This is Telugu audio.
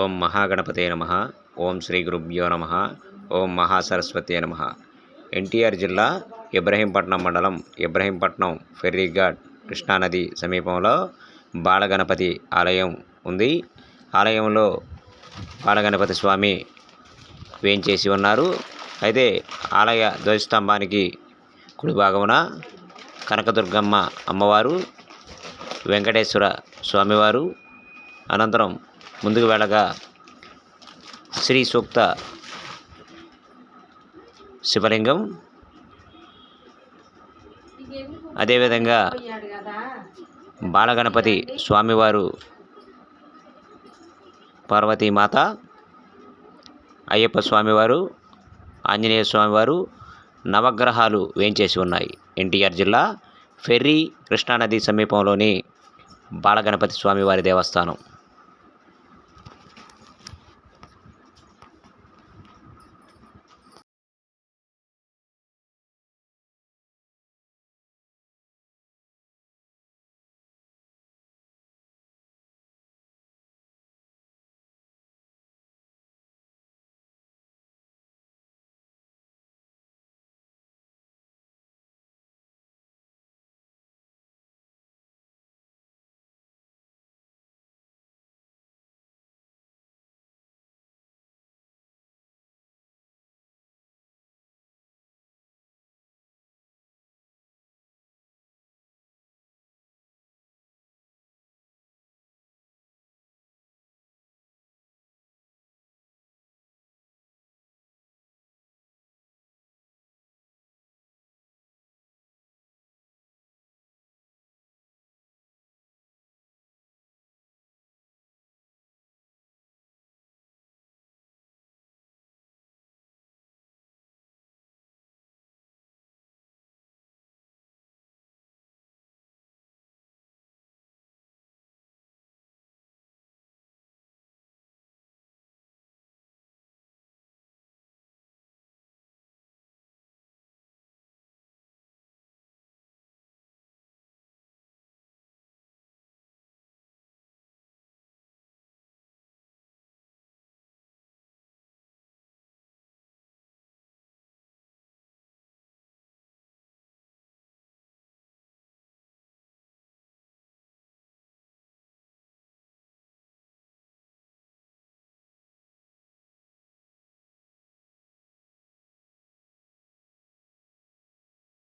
ఓం మహాగణపతే నమ. ఓం శ్రీ గురుభ్యో నమ. ఓం మహాసరస్వతే నమ. ఎన్టీఆర్ జిల్లా ఇబ్రహీంపట్నం మండలం ఇబ్రహీంపట్నం ఫెర్రీఘాట్ కృష్ణానది సమీపంలో బాలగణపతి ఆలయం ఉంది. ఆలయంలో బాలగణపతి స్వామి వేయించేసి ఉన్నారు. అయితే ఆలయ ధ్వజస్తంభానికి కుడి భాగమున కనకదుర్గమ్మ అమ్మవారు వెంకటేశ్వర స్వామివారు. అనంతరం ముందుకు వెళ్ళగా శ్రీ సూక్త శివలింగం అదేవిధంగా బాలగణపతి స్వామివారు పార్వతీమాత అయ్యప్ప స్వామివారు ఆంజనేయ స్వామివారు నవగ్రహాలు వేయించేసి ఉన్నాయి. ఎన్టీఆర్ జిల్లా ఫెర్రీ కృష్ణానది సమీపంలోని బాలగణపతి స్వామివారి దేవస్థానం.